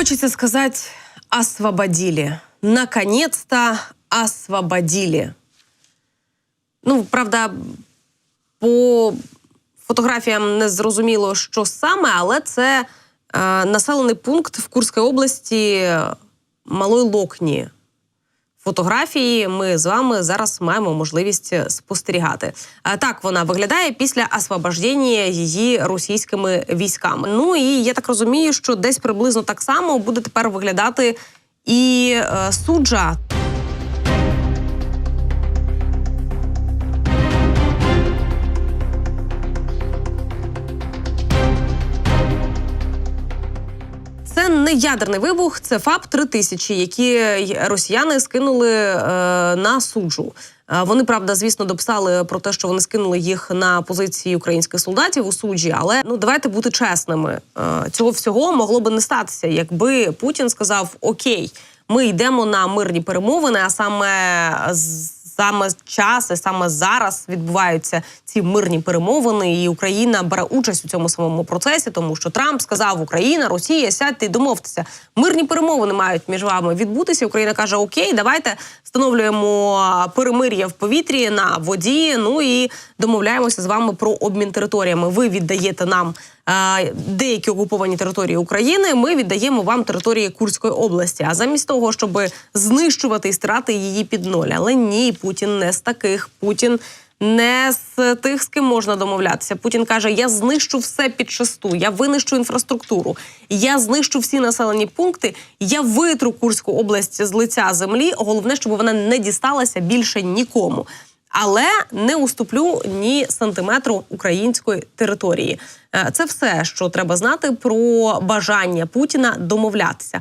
Хочется сказать «освободили». Наконец-то освободили. Ну, правда, по фотографіям не зрозуміло, що саме, але це е, населений пункт в Курській області Малої Локні. Фотографії ми з вами зараз маємо можливість спостерігати. Так вона виглядає після освобождення її російськими військами. Ну і я так розумію, що десь приблизно так само буде тепер виглядати і е, суджа. Не ядерний вибух, це ФАП 3000 які росіяни скинули е, на суджу. Е, Вони правда, звісно, дописали про те, що вони скинули їх на позиції українських солдатів у суджі. Але ну давайте бути чесними. Е, Цього всього могло би не статися, якби Путін сказав: Окей, ми йдемо на мирні перемовини, а саме з- саме час і саме зараз відбуваються ці мирні перемовини, і Україна бере участь у цьому самому процесі, тому що Трамп сказав: Україна, Росія, сядьте і домовтеся. Мирні перемовини мають між вами відбутися. Україна каже: Окей, давайте встановлюємо перемир'я в повітрі на воді. Ну і домовляємося з вами про обмін територіями. Ви віддаєте нам е, деякі окуповані території України. Ми віддаємо вам території Курської області. А замість того, щоб знищувати і стирати її під ноль. Але ні, Путін не з таких. Путін не з тих, з ким можна домовлятися. Путін каже: я знищу все під шесту, я винищу інфраструктуру, я знищу всі населені пункти, я витру Курську область з лиця землі. Головне, щоб вона не дісталася більше нікому. Але не уступлю ні сантиметру української території. Е, Це все, що треба знати про бажання Путіна домовлятися.